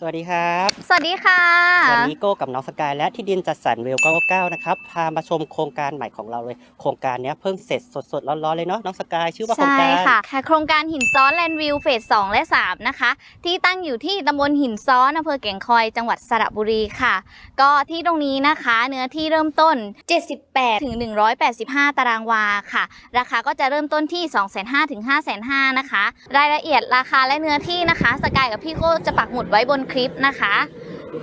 สวัสดีครับ สวัสดีค่ะ วันนี้โก้กับน้องสกายและที่ดินจัดสรรเวล99นะครับ พามาชมโครงการใหม่ของเราเลย โครงการเนี้ยเพิ่งเสร็จสดๆ ร้อนๆ เลยเนาะ น้องสกายชื่อว่าโครงใช่การค่ะค่ะ โครงการหินซ้อนแลนด์วิวเฟส 2 และ 3 นะคะ ที่ตั้งอยู่ที่ตำบลหินซ้อนอำเภอแก่งคอย จังหวัดสระบุรีค่ะ ก็ที่ตรงนี้นะคะ เนื้อที่เริ่มต้น 78ถึง185 ตารางวาค่ะ ราคาก็จะเริ่มต้นที่ 2,500ถึง5,500นะคะ รายละเอียดราคาและเนื้อที่นะคะ สกายกับพี่โก้จะปักหมุดไว้บนคลิปนะคะ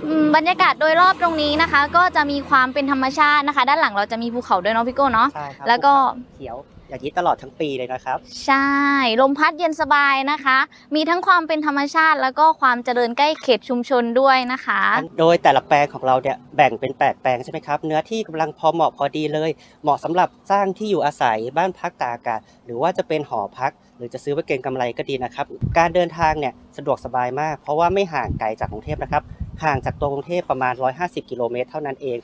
อืมบรรยากาศโดยรอบตรงนี้นะคะ ก็จะมีความเป็นธรรมชาตินะคะ ด้านหลังเราจะมีภูเขาด้วยเนาะพี่โก้เนาะใช่ครับแล้วก็เขียว อย่างนี้ตลอดทั้งปีเลยนะครับ ใช่ ลมพัดเย็นสบายนะคะ มีทั้งความเป็นธรรมชาติ แล้วก็ความเจริญใกล้เขตชุมชนด้วยนะคะ โดยแต่ละแปลงของเราเนี่ยแบ่งเป็น 8 แปลงใช่ไหมครับ เนื้อที่กำลังพอเหมาะพอดีเลย เหมาะสำหรับสร้างที่อยู่อาศัยบ้านพักตากอากาศ หรือว่าจะเป็นหอพัก หรือจะซื้อไว้เก็งกำไรก็ดีนะครับ การเดินทางเนี่ยสะดวกสบายมาก เพราะว่าไม่ห่างไกลจากกรุงเทพนะครับ ห่างจากตัวกรุงเทพประมาณ 150 กิโลเมตรเท่านั้นเอง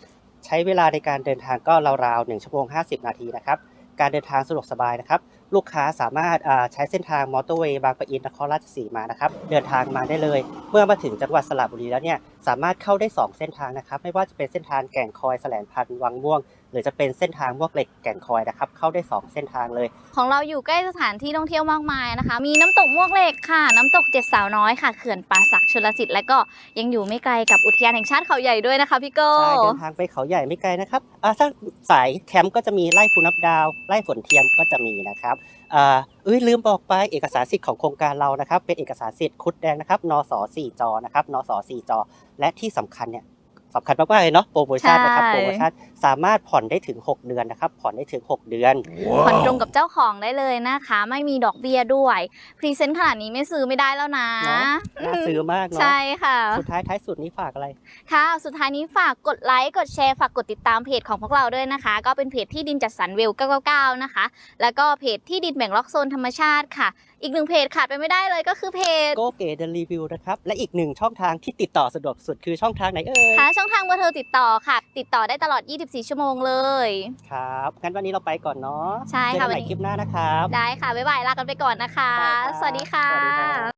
ใช้เวลาในการเดินทางก็ราวๆ1ชั่วโมง 50 นาทีนะครับ การเดินทางสะดวกสบายนะครับ ลูกค้าสามารถใช้เส้นทางมอเตอร์เวย์บางปะอินนครราชสีมานะครับ เดินทางมาได้เลย เมื่อมาถึงจังหวัดสระบุรีแล้วเนี่ยสามารถเข้าได้ 2 เส้นทางนะครับ ไม่ว่าจะเป็นเส้นทางแก่งคอยแสลนพันวังม่วง หรือจะเป็นเส้นทางมวกเหล็กแก่งคอยนะครับ เข้าได้ 2 เส้นทางเลย ของเราอยู่ใกล้สถานที่ท่องเที่ยวมากมายนะคะ มีน้ำตกมวกเหล็กค่ะ น้ำตกเจ็ดสาวน้อยค่ะเขื่อนป่าศักดิ์ชลสิทธิ์และก็ยังอยู่ไม่ไกลกับอุทยานแห่งชาติเขาใหญ่ด้วยนะคะพี่โก้ใช่เดินทางไปเขาใหญ่ไม่ไกลนะครับอ่าถ้าสายแคมป์ก็จะมีไล่ภูนับดาวไล่ฝนเทียมก็จะมีนะครับอ่าเอ้ยลืมบอกไปเอกสารสิทธิ์ของโครงการเรานะครับ เป็นเอกสารสิทธิ์คุดแดงนะครับนส4จอนะครับนส4จอและที่สำคัญเนี่ย สำคัญมากๆเลยเนาะโปรโมชั่นนะครับใช่ โปรโมชั่นสามารถผ่อนได้ถึง 6 เดือนนะครับผ่อนได้ถึง 6 เดือน ผ่อนตรงกับเจ้าของได้เลยนะคะ ไม่มีดอกเบี้ยด้วยพรีเซนต์ขนาดนี้ไม่ซื้อไม่ได้แล้วนะเนอะ น่าซื้อมากเนาะใช่ค่ะ สุดท้ายท้ายสุดนี้ฝากอะไร ค่ะ สุดท้ายนี้ฝากกดไลค์ กดแชร์ ฝากกดติดตามเพจของพวกเราด้วยนะคะ ก็เป็นเพจที่ดินจัดสรรเวล999 นะคะ แล้วก็เพจที่ดินแบ่งล็อกโซนธรรมชาติค่ะ อีกหนึ่งเพจขาดไปไม่ได้เลยก็คือเพจโกเกเดรีวิวนะครับ และอีกหนึ่งช่องทางที่ติดต่อสะดวกสุดคือช่องทางไหนเอ่ยค่ะช่องทางเบอร์โทรติดต่อค่ะ ติดต่อได้ตลอด 24 ชั่วโมงเลย ครับงั้นวันนี้เราไปก่อนเนาะใช่เจอค่ะกันใหวันม่นี้ คลิปหน้านะครับ ได้ค่ะ บ๊ายบาย ลากันไปก่อนนะคะ บ๊ายบายครับสวัสดีค่ะ สวัสดีครับ